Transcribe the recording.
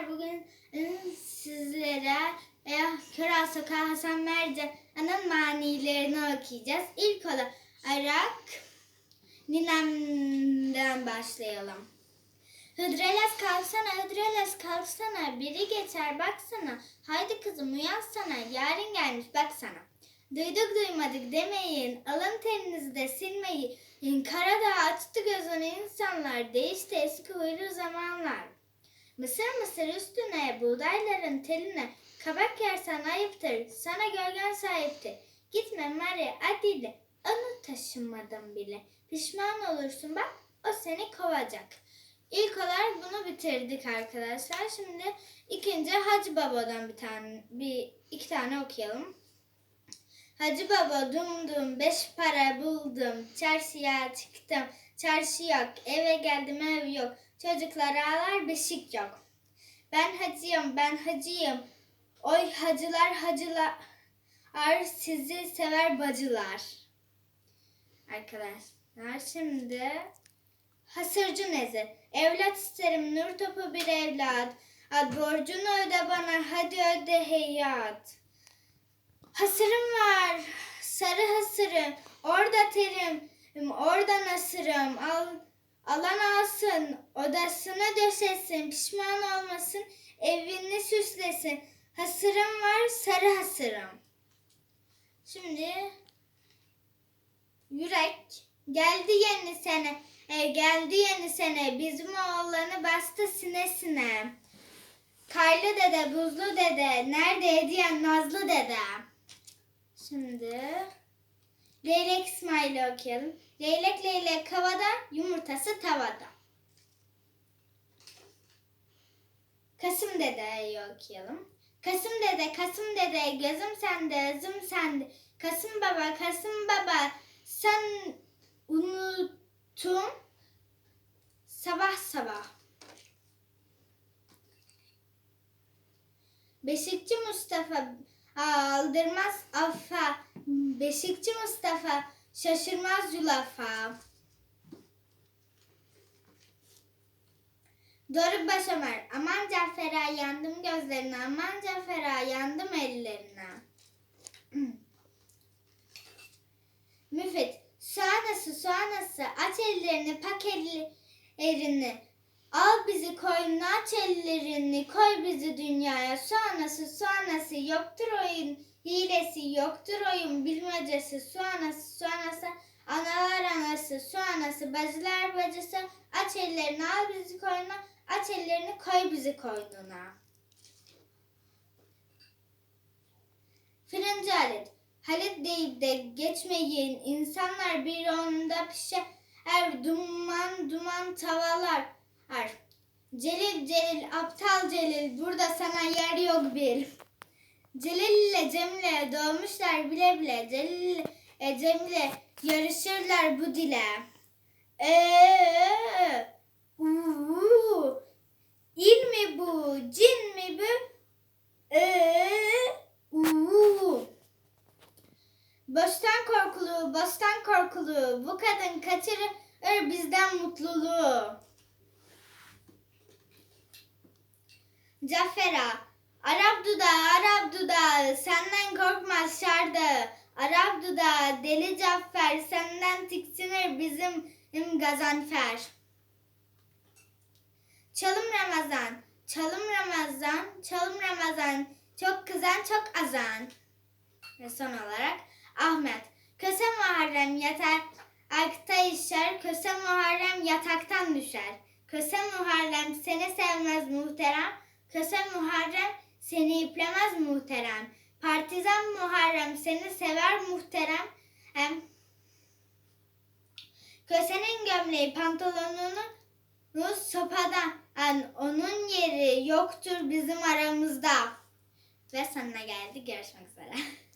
arkadaşlar bugün sizlere Köral Sokağı Hasan Mercan'ın manilerini okuyacağız. İlk olarak Ninem'den başlayalım. Hıdrellez kalksana, Hıdrellez kalksana, biri geçer baksana. Haydi kızım uyansana, yarın gelmiş baksana. Duyduk duymadık demeyin, alın terinizi de silmeyin. Karadağ açtı gözünü insanlar, değişti eski huylu zamanlar. Mısır mısır üstüne, buğdayların teline, kabak yersen ayıptır, sana gölgen sahiptir. Gitme Maria Adile, onu taşımadım bile. Pişman olursun bak, o seni kovacak. İlk olarak bunu bitirdik arkadaşlar. Şimdi ikinci Hacı Baba'dan bir tane, bir iki tane okuyalım. Hacı baba dumdum beş para buldum çarşıya çıktım çarşı yok eve geldim ev yok çocuklar ağlar beşik yok. Ben hacıyım ben hacıyım oy hacılar hacılar ar sizi sever bacılar. Arkadaşlar şimdi hasırcı nezir evlat isterim nur topu bir evlat ad borcunu öde bana hadi öde heyat. Hasırım var, sarı hasırım, orada terim, orada nasırım, al, alan alsın, odasına döşesin, pişman olmasın, evini süslesin. Hasırım var, sarı hasırım. Şimdi yürek geldi yeni sene, e, geldi yeni sene, bizim oğlanı bastı sinesine. Karlı dede, buzlu dede, nerede hediyen nazlı dede. Şimdi İsmail'i okuyalım. Leylek leylek havada, yumurtası tavada. Kasım Dede'yi okuyalım. Kasım Dede, Kasım Dede, gözüm sende, özüm sende. Kasım Baba, Kasım Baba, sen unuttum sabah sabah. Beşikçi Mustafa, aldırmaz affa. Beşikçi Mustafa şaşırmaz yulafa. Doruk Başömer aman Cafer'a yandım gözlerine aman Cafer'a yandım ellerine. Müfit soğanası soğanası aç ellerini pak ellerini Al bizi koynuna aç ellerini, koy bizi dünyaya. Soğanası soğanası yoktur oyun, hilesi yoktur oyun, bilmecesi soğanası soğanası, anası soğanası, bacılar bacısı. Aç ellerini al bizi koynuna, aç ellerini koy bizi koynuna. Fırıncı Halit, Halit deyip de geçmeyin, insanlar bir onda pişer, er duman duman tavalar. Har. Celil Celil aptal Celil burada sana yer yok bil. Celil ile Cemile doğmuşlar bile bile. Celil ile Cemile yarışırlar bu dile. Eee, uuu, il mi bu, cin mi bu? Eee, uuu. Baştan korkulu, baştan korkulu. Bu kadın kaçırır bizden mutluluğu. Cafera, Arap dudağı, Arap dudağı, senden korkmaz şardı. Arap dudağı, deli Cafer, senden tiksinir bizim Gazanfer. Çalım Ramazan, çalım Ramazan, çalım Ramazan, çok kızan çok azan. Ve son olarak Ahmet, köse Muharrem yatar, akta işer, köse Muharrem yataktan düşer. Köse Muharrem seni sevmez muhterem, Köse Muharrem seni iplemez muhterem. Partizan Muharrem seni sever muhterem. Hem Kösenin gömleği pantolonunu sopadan. Yani onun yeri yoktur bizim aramızda. Ve sonuna geldi. Görüşmek üzere.